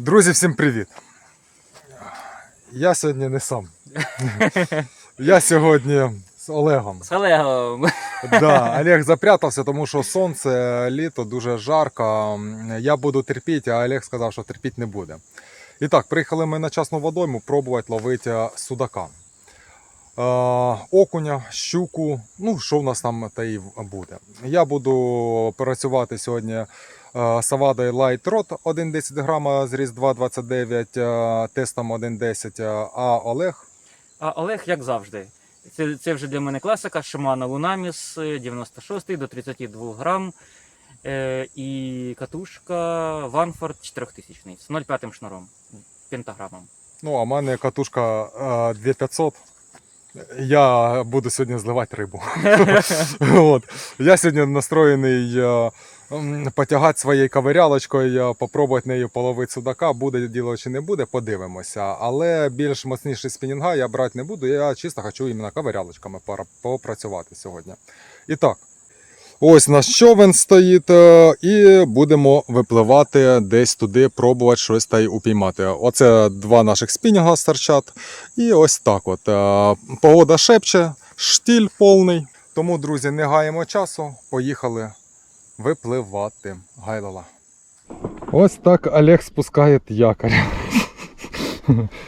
Друзі, всім привіт! Я сьогодні не сам. Я сьогодні з Олегом. З Олегом. Да, Олег запрятався, тому що сонце, літо дуже жарко. Я буду терпіти, а Олег сказав, що терпіти не буде. І так, приїхали ми на частну водойму пробувати ловити судака. Е, окуня, щуку, ну що в нас там та і буде. Я буду працювати сьогодні е, Light Rod 1,10 грама з різ 2,29 е, тестом 1,10, е, а Олег А Олег, як завжди. Це, це вже для мене класика. Lunamis е, 96 до 32 грам. Е, і катушка Ванфорд 4000 з 0,5 шнуром. Пентаграмом. Ну, а в мене катушка е, 2500. Я буду сьогодні зливати рибу. От. Я сьогодні настроєний е, потягати своєю ковирялочкою, попробувати нею половити судака. Буде діло чи не буде, подивимося. Але більш моцніший спінінга я брати не буду. Я чисто хочу іменно ковирялочками попрацювати сьогодні. І так. Ось наш човен стоїть, е, і будемо випливати десь туди, пробувати щось та й упіймати. Оце два наших спінінга старчат. І ось так от. е, Погода шепче, штіль повний. Тому, друзі, не гаємо часу. Поїхали випливати. Гайлала. Ось так Олег спускає якорь.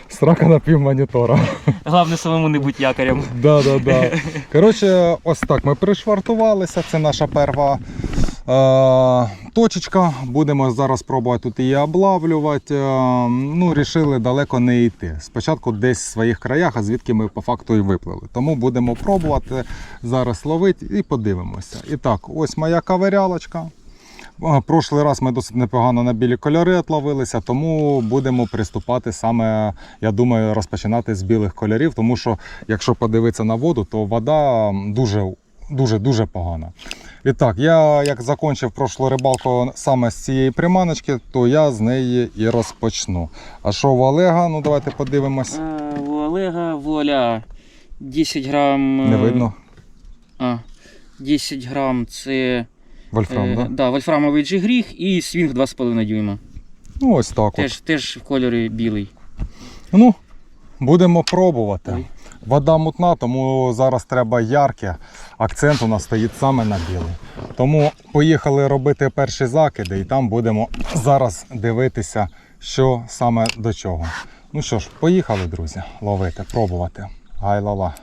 Срака на пів монітора. Головне самому не бути якорем. Да, да, да. Коротше, ось так ми пришвартувалися. Це наша перша точечка. Будемо зараз пробувати тут її облавлювати. Е, ну, рішили далеко не йти. Спочатку десь в своїх краях, а звідки ми по факту і виплили. Тому будемо пробувати зараз ловити і подивимося. І так, ось моя каверялочка. А, Прошлий раз ми досить непогано на білі кольори отловилися, тому будемо приступати саме, я думаю, розпочинати з білих кольорів, тому що якщо подивитися на воду, то вода дуже дуже дуже погана. І так, я як закінчив прошлу рибалку саме з цієї приманочки, то я з неї і розпочну. А що в Олега? Ну давайте подивимось. А, у Олега воля 10 грам. е, Не видно. А, 10 грам це Вольфрам, е, да? да, вольфрамовий джигріг і свінг 2,5 дюйма. Ну ось так. От. Теж, теж в кольорі білий. Ну, будемо пробувати. Ой. Вода мутна, тому зараз треба ярке. Акцент у нас стоїть саме на білий. Тому поїхали робити перші закиди, і там будемо зараз дивитися, що саме до чого. Ну що ж, поїхали, друзі, ловити, пробувати. Гай-ла-ла.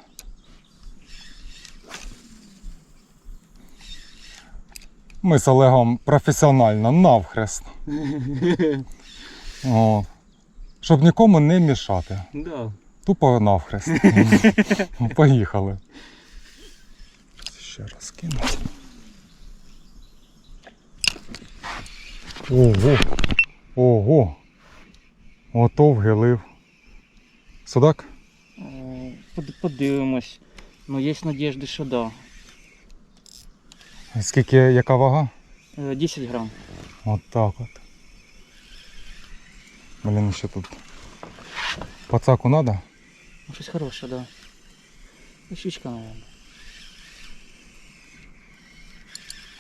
Ми з Олегом професіонально навхрест. От. Щоб нікому не мішати. Да. Тупо навхрест. Ну, Поїхали. Ще раз кинути. Ого. Ого. Ото вгилив. Судак? Е, Подивимось. Ну, є надіжди, що да. Скільки, яка вага? Е, 10 грам. От так от. Блін, ще тут. Пацаку надо? Ну, щось хороше, да. І щучка, мабуть.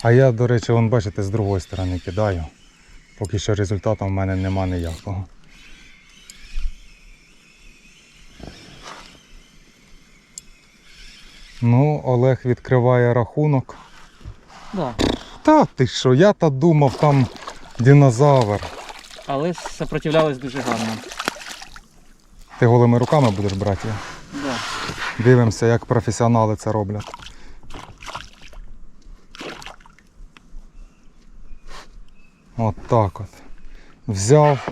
А я, до речі, вон бачите, з другої сторони кидаю. Поки що результату в мене нема ніякого. Ну, Олег відкриває рахунок. Да. Та ти що, я та думав, там динозавр. Але сопротивлялись дуже гарно. Ти голими руками будеш брати? Да. Дивимося, як професіонали це роблять. От так от. Взяв.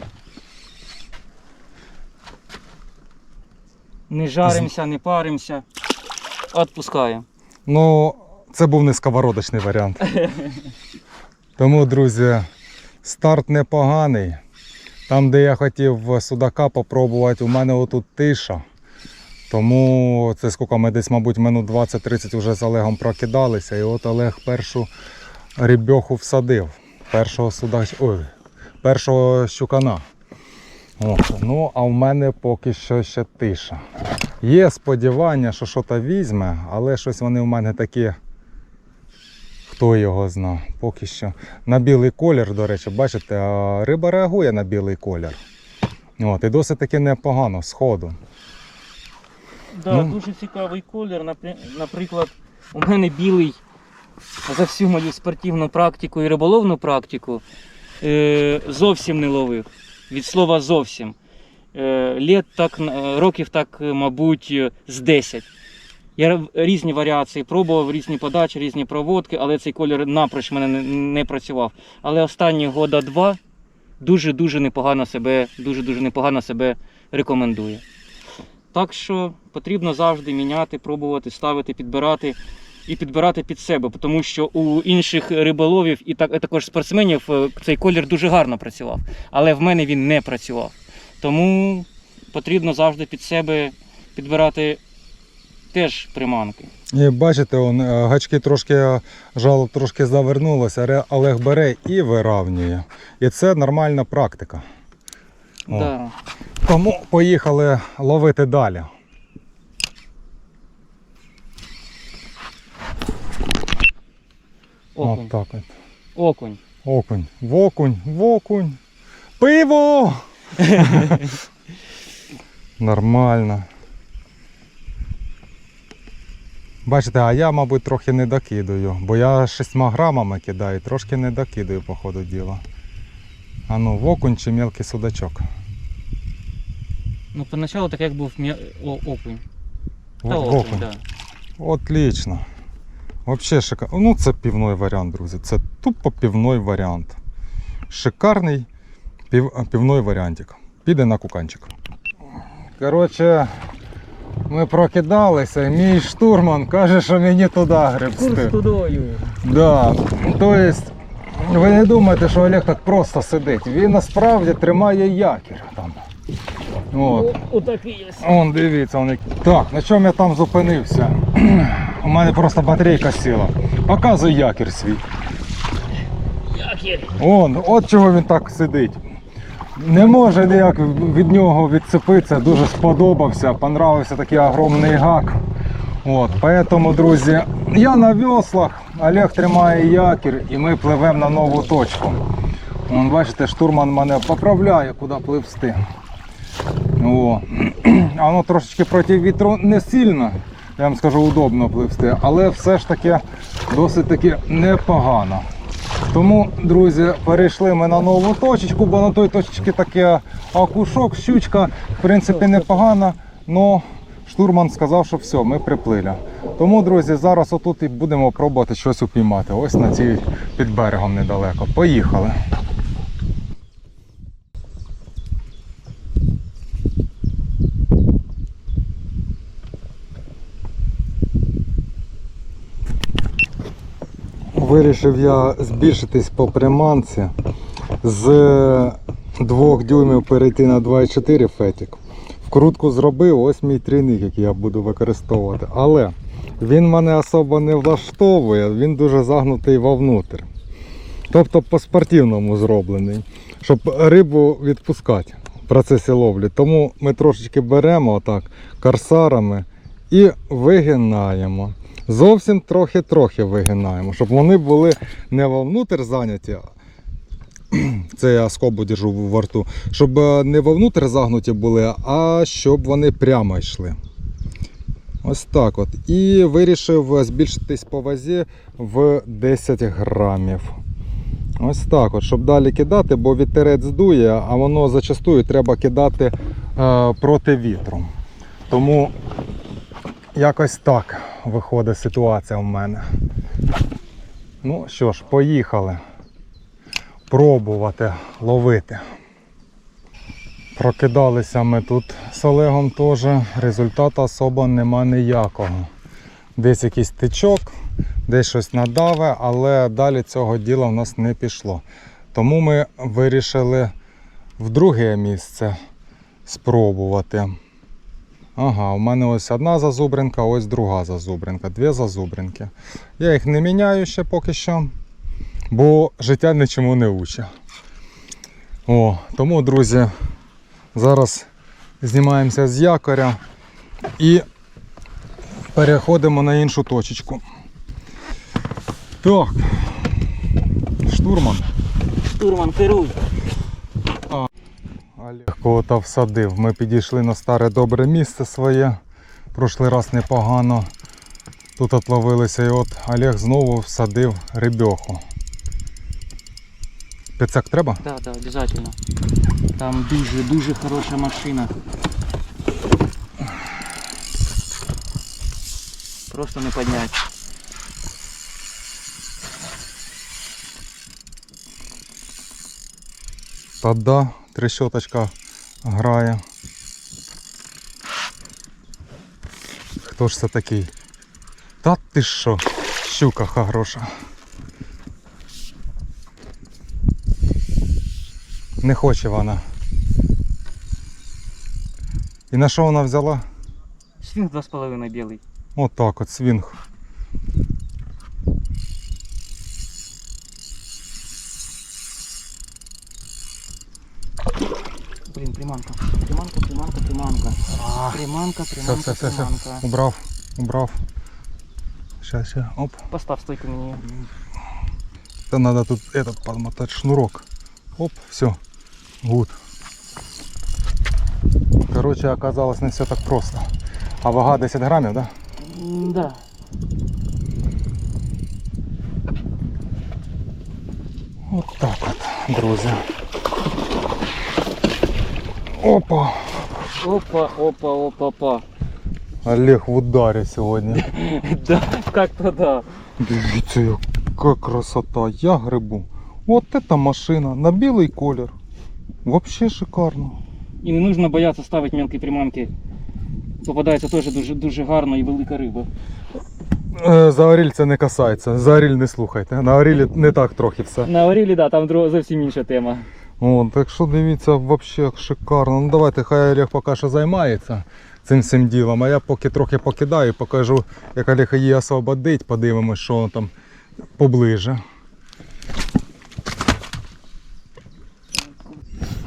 Не жаримося, не паримося. Отпускаємо. Ну, це був не сковородочний варіант. Тому, друзі, старт непоганий. Там, де я хотів судака попробувати, у мене отут тиша. Тому це скільки ми десь, мабуть, минут 20-30 вже з Олегом прокидалися. І от Олег першу рібьоху всадив. Першого судач... Ой, першого щукана. От. Ну, а в мене поки що ще тиша. Є сподівання, що щось візьме, але щось вони в мене такі Хто його зна, поки що. На білий колір, до речі, бачите, риба реагує на білий колір. От, і досить таки непогано, сходу. Да, Ну. дуже цікавий колір. Наприклад, у мене білий за всю мою спортивну практику і риболовну практику е, зовсім не ловив. Від слова зовсім. Е, літ так, е, років так, мабуть, з 10. Я різні варіації пробував, різні подачі, різні проводки, але цей колір напроч мене не, не працював. Але останні года два дуже-дуже непогано себе, дуже-дуже непогано себе рекомендує. Так що потрібно завжди міняти, пробувати, ставити, підбирати і підбирати під себе, тому що у інших риболовів і так, також спортсменів е, цей колір дуже гарно працював, але в мене він не працював. Тому потрібно завжди під себе підбирати теж приманки. І бачите, он, е, гачки трошки, жало трошки завернулося, Олег бере і виравнює. І це нормальна практика. Да. Тому поїхали ловити далі. Окунь. От так от. Окунь. Окунь. Вокунь, вокунь. Пиво! Нормально. Бачите, а я, мабуть, трохи не докидаю, бо я 6 грамами кидаю, трошки не докидаю по ходу діла. А ну, вокунь чи мелкий судачок? Ну, поначалу так як був окунь. Та окунь, да. Отлично. Вообще шикарно. Ну, це півной варіант, друзі. Це тупо півной варіант. Шикарний пів... півной варіантик. Піде на куканчик. Коротше, ми прокидалися, і мій штурман каже, що мені туди гребсти. тудою. Да. Тобто, ви не думаєте, що Олег так просто сидить. Він насправді тримає якір там. От. Отакий ось. Он, дивіться, он. Так, на чому я там зупинився? У мене просто батарейка сіла. Показуй якір свій. Якір. Он, от чого він так сидить. Не може ніяк від нього відцепитися, дуже сподобався, понравився такий огромний гак. От, поэтому, друзі, я на веслах, Олег тримає якір і ми пливемо на нову точку. Вон, бачите, штурман мене поправляє, куди пливсти. О. Воно трошечки проти вітру не сильно, я вам скажу, удобно пливсти, але все ж таки досить таки непогано. Тому, друзі, перейшли ми на нову точечку, бо на той точці таке акушок, щучка, в принципі, непогана, але штурман сказав, що все, ми приплили. Тому, друзі, зараз отут і будемо пробувати щось упіймати. Ось на цій під берегом недалеко. Поїхали. Вирішив я збільшитись по приманці з 2 дюймів перейти на 2,4 фетік. Вкрутку зробив, ось мій трійник, який я буду використовувати. Але він мене особо не влаштовує, він дуже загнутий вовнутрь. Тобто по-спортивному зроблений, щоб рибу відпускати в процесі ловлі. Тому ми трошечки беремо отак корсарами і вигинаємо. Зовсім трохи-трохи вигинаємо, щоб вони були не вовнутрь зайняті. Це я скобу держу в рту, щоб е, не вовнутрь загнуті були, а щоб вони прямо йшли. Ось так от. І вирішив збільшитись по вазі в 10 грамів. Ось так от, щоб далі кидати, бо вітерець дує, а воно зачастую треба кидати е, проти вітру. Тому якось так виходить ситуація в мене. Ну що ж, поїхали пробувати ловити. Прокидалися ми тут з Олегом теж. Результату особо нема ніякого. Десь якийсь тичок, десь щось надаве, але далі цього діла в нас не пішло. Тому ми вирішили в друге місце спробувати. Ага, у мене ось одна зазубринка, ось друга зазубринка, дві зазубринки. Я їх не міняю ще поки що, бо життя нічому не учить. О, тому, друзі, зараз знімаємося з якоря і переходимо на іншу точечку. Так. Штурман. Штурман, керуй. Олег кого-то всадив. Ми підійшли на старе добре місце своє. Прошлий раз непогано. Тут отловилися і от Олег знову всадив рибьоху. Пицак треба? Да, да, обязательно. Там дуже, дуже хороша машина. Просто не поднять. Та да, трещоточка грає. Хто ж це такий? Та ти що? Щука хороша. Не хоче вона. І на що вона взяла? Свинг 2,5 білий. Отак от свінг. Приманка, Все, приманка, все, все, все. приманка. Убрав, убрав. Щас, щас, оп. Постав стойку мені. Да надо тут этот подмотать шнурок. Оп, все. Гуд. Короче, оказалось не все так просто. А вага 10 грамів, да? М, Да. От так от, друзі. Опа! Опа, опа, опа, опа. Олег в ударі сьогодні. Да, как-то да. Дивіться, яка красота. Я грибу. От эта машина на білий колір. Вообще шикарно. І не нужно боятися ставити мелкі приманки. Попадається теж дуже, дуже гарна і велика риба. Е, За оріль це не касається. За оріль не слухайте. На орілі не так трохи все. На Орілі, да, там зовсім інша тема. О, так що дивіться, взагалі шикарно. Ну давайте, хай Олег поки що займається цим всім ділом, а я поки трохи покидаю, покажу, як Олег її освободить, подивимось, що там поближе.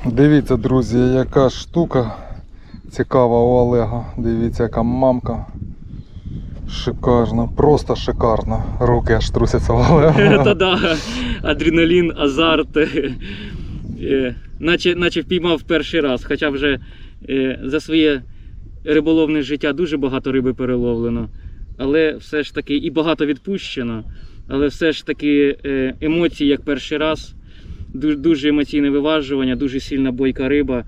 Дивіться, друзі, яка штука цікава у Олега. Дивіться, яка мамка. Шикарна, просто шикарна. Руки аж трусяться у Олега. Та да, адреналін, азарт. Е, Наче, наче впіймав перший раз, хоча вже е, за своє риболовне життя дуже багато риби переловлено. Але все ж таки і багато відпущено. Але все ж таки е, емоції, як перший раз, дуже, емоційне виважування, дуже сильна бойка риба.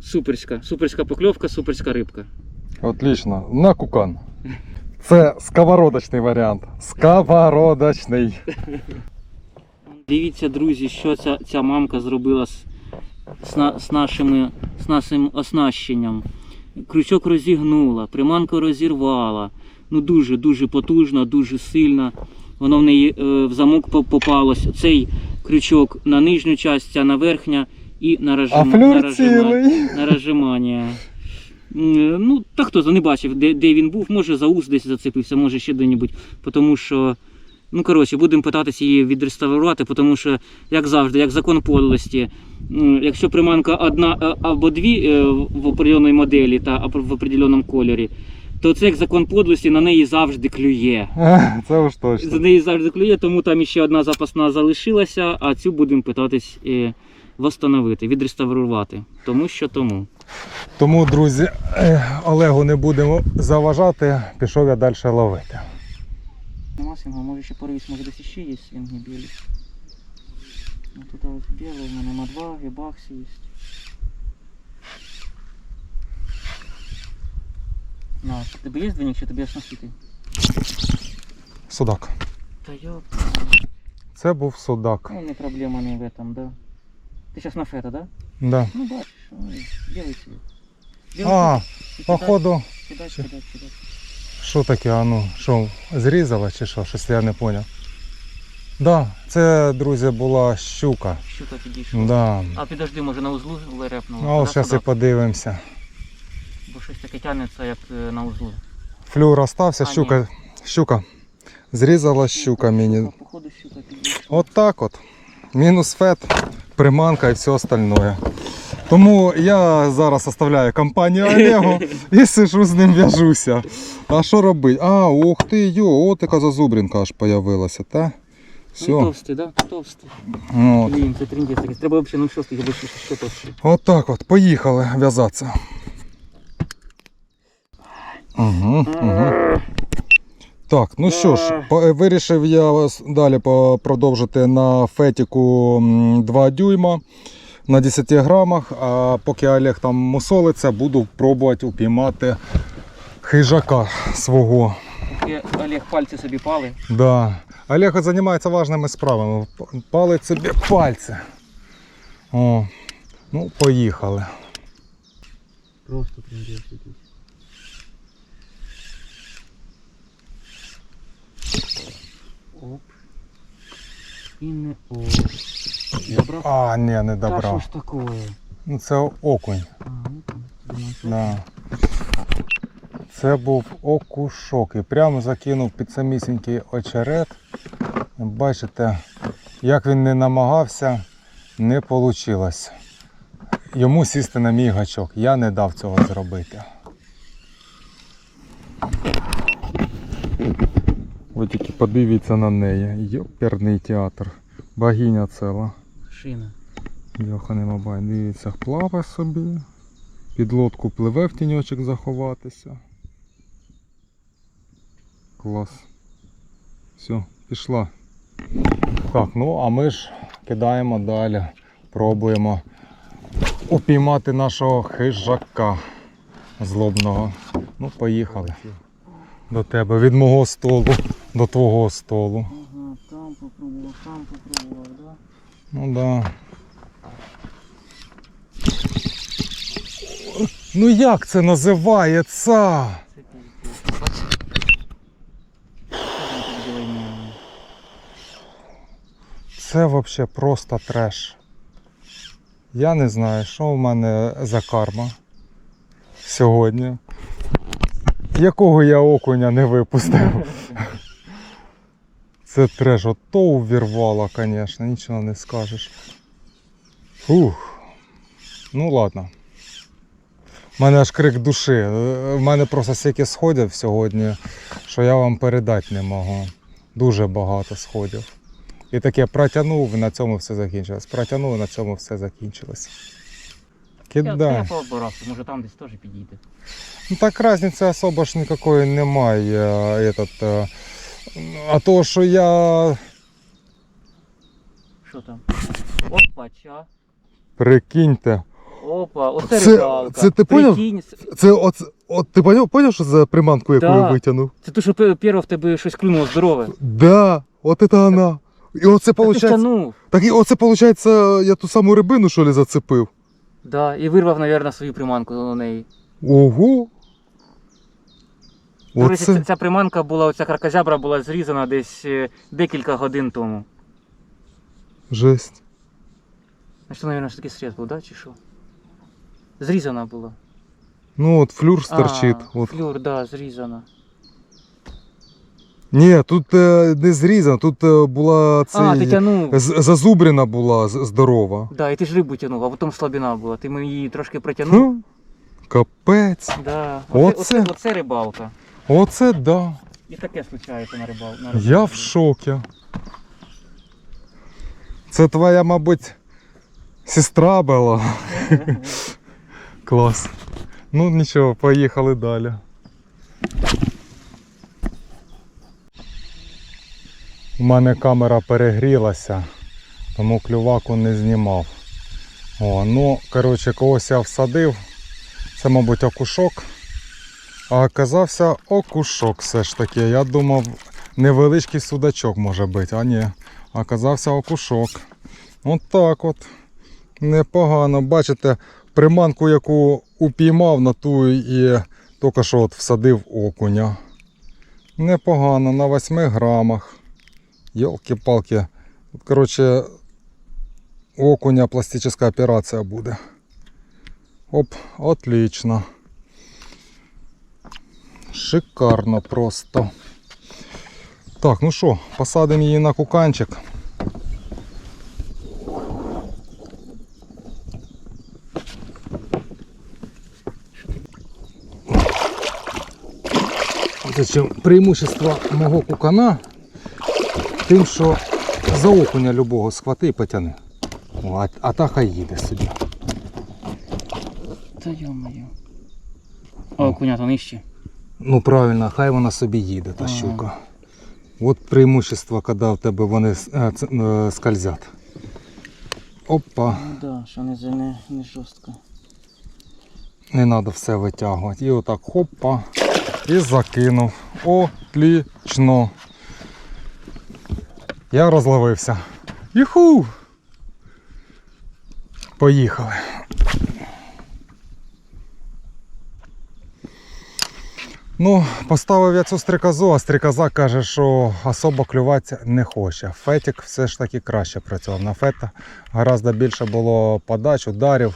Суперська, суперська покльовка, суперська рибка. Отлично. На кукан. Це сковородочний варіант. Сковородочний. Дивіться, друзі, що ця, ця мамка зробила з, з, з, нашими, з нашим оснащенням. Крючок розігнула, приманку розірвала. Ну дуже дуже потужна, дуже сильна. Воно в неї е, в замок по- попалось. Цей крючок на нижню часть, ця на верхня і на, А режим, на, розжимання. Ну, та хто не бачив, де, де він був, може за ус десь зацепився, може ще де-небудь. Тому що, ну коротше, будемо питатися її відреставрувати, тому що, як завжди, як закон подлості, якщо приманка одна або дві е, в определеній моделі та в определеному кольорі, то це як закон подлості на неї завжди клює. Це уж За неї завжди клює, тому там ще одна запасна залишилася, а цю будемо питатись е, восстановити, відреставрувати. Тому що тому. Тому, друзі, е, Олегу не будемо заважати, пішов я далі ловити. Нема свінгу, може ще порвись, може десь ще є свінги білі. Ну тут ось білий, в мене на два, і баксі є. На, тебе є двійник, чи тобі аж насити? Судак. Та йоп, Це був судак. ну не проблема не в этом, да. Ти зараз на фета, да? Да. Ну бачиш, ой, білий цвіт. А, походу, Кидай, кидай, кидай. Що таке, а ну, що, зрізала чи що? Щось я не зрозумів. Да, це, друзі, була щука. Щука підійшла. Да. А підожди, може на узлу репнула. Ось зараз і подивимося. Бо щось таке тягнеться, як е, на узлу. Флюр остався, А, ні. щука. Щука. Зрізала щука мені. Походу щука підійшла. От так от. Мінус фет, приманка і все остальное. Тому я зараз оставляю компанію Олегу і сижу з ним в'яжуся. А що робити? А, ух ти, йо, от така зазубринка аж появилася, та? Все. Товстий, да? Товстий. От. Блін, це тріндець такий. Треба взагалі 0,6, або ще товстий. От так от, поїхали в'язатися. Угу, угу. Так, ну що ж, вирішив я далі продовжити на фетіку 2 дюйма на 10 грамах. А поки Олег там мусолиться, буду пробувати упіймати хижака свого. Поки Олег пальці собі пали. Да. Олег от займається важними справами. Палить собі пальці. О, ну, поїхали. Просто якийсь. Оп. І не оп. Добрав? А, ні, не Та що добрав. ж такое? Ну, це окунь. А, ну Да. Це був окушок. І прямо закинув під самісінький очерет. Бачите, як він не намагався, не вийшло. Йому сісти на мій гачок. Я не дав цього зробити. Ви тільки подивіться на неї. Йоперний театр. Богиня ціла. Шина. Йоханий мабай, дивіться, плаває собі. Під лодку пливе в тіньочок заховатися. Клас. Все, пішла. Так, ну а ми ж кидаємо далі. Пробуємо упіймати нашого хижака злобного. Ну, поїхали. До тебе. Від мого столу до твого столу. Ага, там попробував, там попробував, да? Ну да. Ну як це називається? Це взагалі просто треш. Я не знаю, що в мене за карма сьогодні. Якого я окуня не випустив. Це треш, ото увірвало, звісно, нічого не скажеш. Фух. Ну ладно. У мене аж крик душі. У мене просто стільки сходів сьогодні, що я вам передати не можу. Дуже багато сходів. І таке протягнув, і на цьому все закінчилось. Протягнув, і на цьому все закінчилось. Кидай. може там десь теж підійде. Ну так разницы особо ж никакой немає. е, Этот, е, а то, що я Що там? Опача. прикиньте. Опа, оце Це- рибалка. це ти поняв? Прикинь, це- Це от, от ти поняв, поняв, що за приманку, яку Да. я витягнув? Це то, що пе- перво в тебе щось клюнуло здорове. Да, от це вона. І оце Та ти втягнув. Так і оце виходить, я ту саму рибину, що ли, зацепив. Да, і вирвав, мабуть, свою приманку на неї. Ого. Ця, Оце. ця приманка була, оця кракозябра була зрізана десь е, декілька годин тому. Жесть. Мабуть, що такий срез був, да, чи що? Зрізана була. Ну от флюр стерчить. А, От. Флюр, да, зрізана. Ні, тут е, не зрізано, тут е, була цей... А, ти тянув. з- зазубрина була з- здорова. Да, і ти ж рибу тянув, а потім слабина була. Ти мені її трошки протягнув. Хм, Капець. Да. Оце, оце, оце рибалка. Оце да. І таке случається на рибал. На Я в шокі. Це твоя, мабуть, сестра була. Клас. Ну нічого, поїхали далі. У мене камера перегрілася, тому клюваку не знімав. О, ну, коротше, когось я всадив. Це, мабуть, окушок. А оказався окушок все ж таки. Я думав, невеличкий судачок може бути, а ні. Оказався окушок. От так от. Непогано. Бачите, приманку, яку упіймав, на ту і тільки що от всадив окуня. Непогано, на 8 грамах. Йолки-палки. Коротше, окуня пластична операція буде. Оп, отлично. Шикарно просто. Так, ну що, посадимо її на куканчик. Зачем преимущество мого кукана тим, що за окуня любого схвати і потягни. А, а та хай їде собі. Та йо моє. Окуня то нижче. Ну правильно, хай вона собі їде, та Ага. щука. От преимущество, коли в тебе вони е, е, скользять. Опа, Ну да, що не, не, не жорстко. не треба все витягувати. І отак хопа. І закинув. Отлічно. Я розловився. Юху! Поїхали. Ну, поставив я цю стрикозу, а стрикоза каже, що особо клювати не хоче. Фетик все ж таки краще працював. На фета гораздо більше було подач, ударів.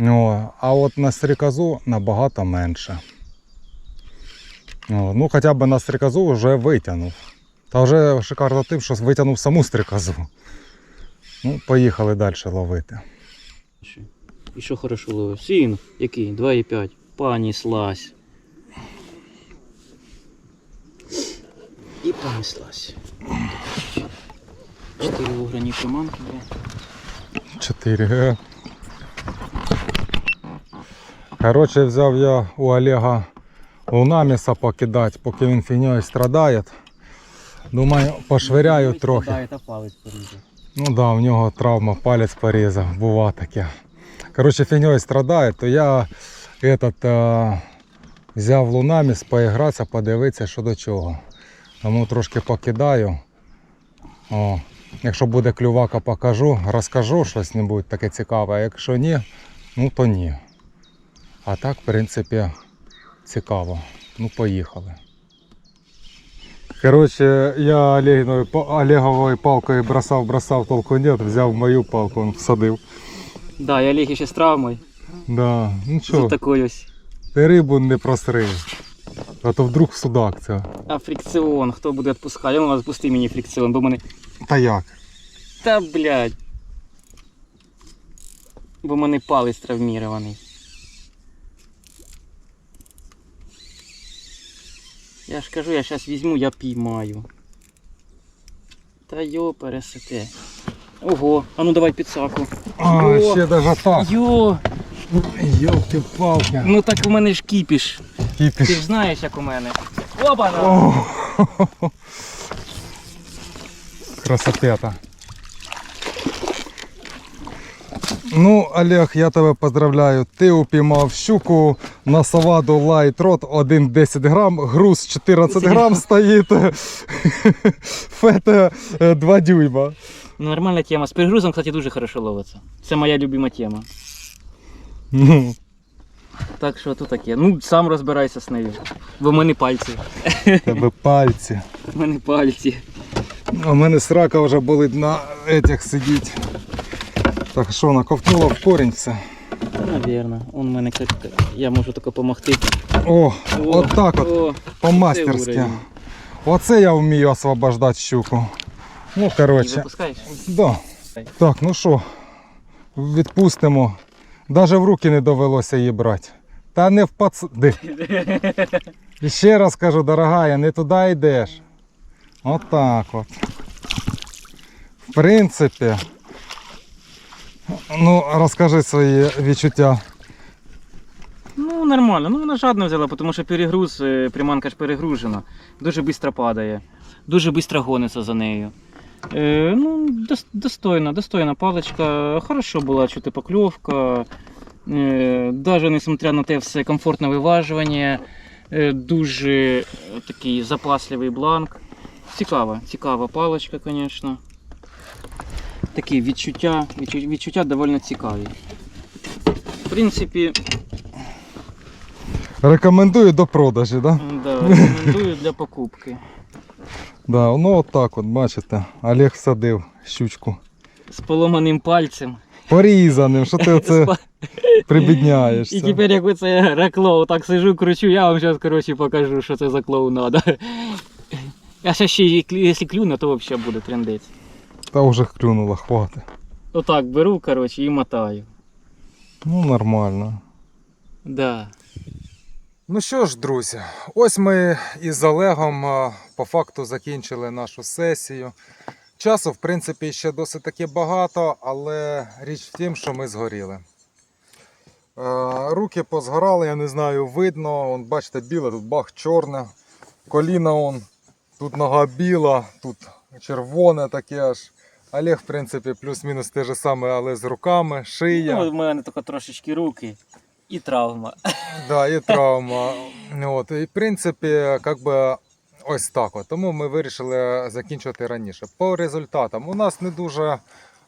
О, а от на стрикозу набагато менше. О, ну, хоча б на стрикозу вже витягнув. Та вже шикарно тим, що витягнув саму стрикозу. Ну, поїхали далі ловити. І що хорошо ловив? Сін, який? 2,5. Понеслась. І понеслась. Чотири вуграні приманки, бля. 4. Коротше, взяв я у Олега лунаміса покидати, поки він фігньою страдає. Думаю, пошвиряю трохи. Та палець порізав. Ну да, в нього травма, палець порізав, бува таке. Коротше, фігньою страдає, то я этот, е, взяв лунаміс поігратися, подивитися, що до чого. Тому трошки покидаю. О, якщо буде клювака, покажу, розкажу щось небудь таке цікаве, а якщо ні, ну то ні. А так, в принципі, цікаво. Ну, поїхали. Коротше, я Олеговою палкою бросав, бросав, толку нет, взяв мою палку, он всадив. Да, я ліг ще з травмою. Да, ну що, ти рибу не просрив. А то вдруг судак це. А фрикціон, хто буде відпускати? Ну, відпусти мені фрикціон, бо мене. Та як? Та блядь. Бо мене палець травмірований. Я ж кажу, я зараз візьму, я піймаю. Та йо, пересете. Ого, а ну давай підсаку. А, О! ще даже так. Йо, Йолки-палки. ну так у мене ж кіпіш. Ти Кипіш. ж знаєш, як у мене. Опана! О, Красотета. Ну, Олег, я тебе поздравляю. Ти упіймав щуку на саваду Light Rod 1,10 грам, груз 14 грам стоїть. Фета 2 дюйма. Ну, нормальна тема. З перегрузом, кстати, дуже хорошо ловиться. Це моя любима тема. Ну, Так що тут таке. Ну, сам розбирайся з нею. Бо в мене пальці. тебе пальці. В мене пальці. У мене срака вже болить на этих сидіть. Так що, наковтнуло в корінь все. Та, навірно. Он мене як. Я можу тільки допомогти. О, от так от, по-мастерськи. уровень. Оце я вмію освобождати щуку. Ну, І коротше, випускаєш? да. Так, ну що, відпустимо. Даже в руки не довелося її брати. Та не в пац... І ще раз кажу, дорогая, не туди йдеш. Отак от. В принципі. Ну, розкажи свої відчуття. Ну, нормально. Ну, вона жадно взяла, тому що перегруз, е, приманка ж перегружена. Дуже швидко падає. Дуже швидко гониться за нею. Е, ну, достойна, достойна паличка. Хорошо була чути покльовка. Е, даже несмотря на те все комфортне виважування. Е, дуже е, такий запасливий бланк. Цікава, цікава паличка, звісно. Такі відчуття, відчуття доволі цікаві. В принципі, Рекомендую до продажі, да? Да, рекомендую для покупки. Да, ну от так от, бачите, Олег всадив щучку. З поломаним пальцем. Порізаним, що ти оце прибідняєшся. І тепер як оце реклоу, так сижу, кручу, я вам зараз коротше покажу, що це за клоу надо. А ще ще, якщо клюне, то взагалі буде трендець. Та вже клюнуло, хватить. Отак беру, коротше, і мотаю. Ну нормально. Да. Ну що ж, друзі, ось ми із Олегом по факту закінчили нашу сесію. Часу, в принципі, ще досить таки багато, але річ в тім, що ми згоріли. Е, Руки позгорали, я не знаю, видно. Вон, бачите, біле, тут бах чорне, коліна он, тут нога біла, тут червоне таке аж. Олег, в принципі, плюс-мінус те ж саме, але з руками, шия. Ну, в мене тільки трошечки руки і травма. Да, і травма. От, і в принципі, як би ось так. От. Тому ми вирішили закінчувати раніше. По результатам у нас не дуже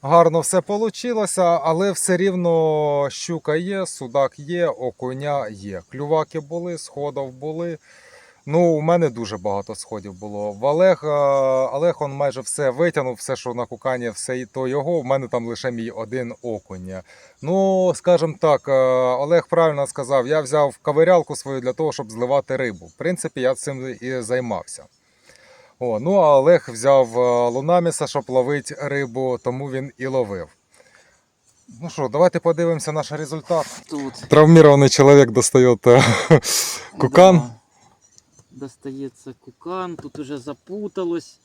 гарно все вийшло, але все рівно щука є, судак є, окуня є. Клюваки були, сходов були. Ну, у мене дуже багато сходів було. В Олег, Олег он майже все витягнув, все, що на кукані, все і то його. У мене там лише мій один окунь. Ну, скажімо так, е, Олег правильно сказав, я взяв ковирялку свою для того, щоб зливати рибу. В принципі, я цим і займався. О, ну а Олег взяв е, лунаміса, щоб ловити рибу, тому він і ловив. Ну що, давайте подивимося наш результат. Тут. Травмірований чоловік достає е, кукан. Да. Достається кукан, тут уже запуталось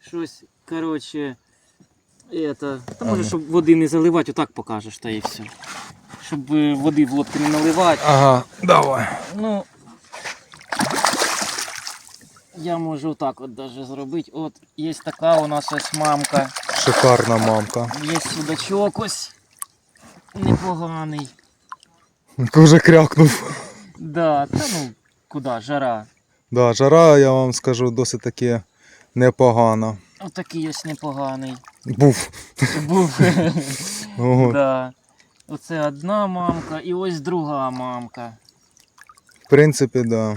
щось. Коротше, это, та може, Ага. щоб води не заливати, отак покажеш, та і все. Щоб е, води в лодки не наливати. Ага, давай. Ну, я можу отак от даже зробити. От є така у нас ось мамка, Шикарна мамка. є судачок ось непоганий. Уже крякнув. Да, та ну куди, жара. Да, жара, я вам скажу, досить таки непогана. Отакий ось непоганий. Був. Був. От. да. Оце одна мамка і ось друга мамка. В принципі, да.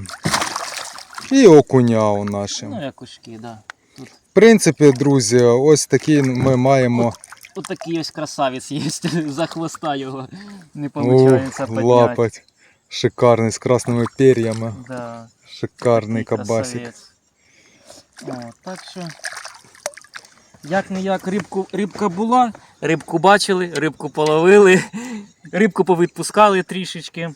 І окуня у наші. Ну, як ушки, да. В принципі, друзі, ось такі ми маємо Отакий ось красавець є, за хвоста його не виходить підняти. лапать. Шикарний з красними пер'ями. Да. Шикарний кабасик. О, так що. Як не як рибку, рибка була, рибку бачили, рибку половили, рибку повідпускали трішечки.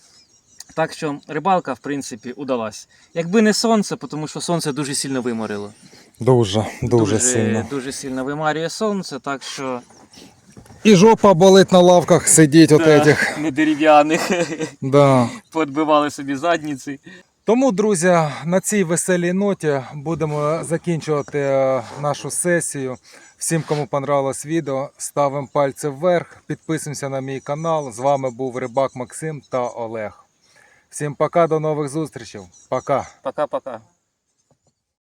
Так що рибалка, в принципі, удалась. Якби не сонце, тому що сонце дуже сильно виморило. Дуже, дуже, сильно. Дуже сильно вимарює сонце, так що І жопа болить на лавках сидіть от этих. не дерев'яних. Да. Подбивали собі задніці. Тому, друзі, на цій веселій ноті будемо закінчувати е, нашу сесію. Всім, кому понравилось відео, ставимо пальці вверх, підписуємося на мій канал. З вами був Рибак Максим та Олег. Всім пока, до нових зустрічей. Пока. Пока-пока.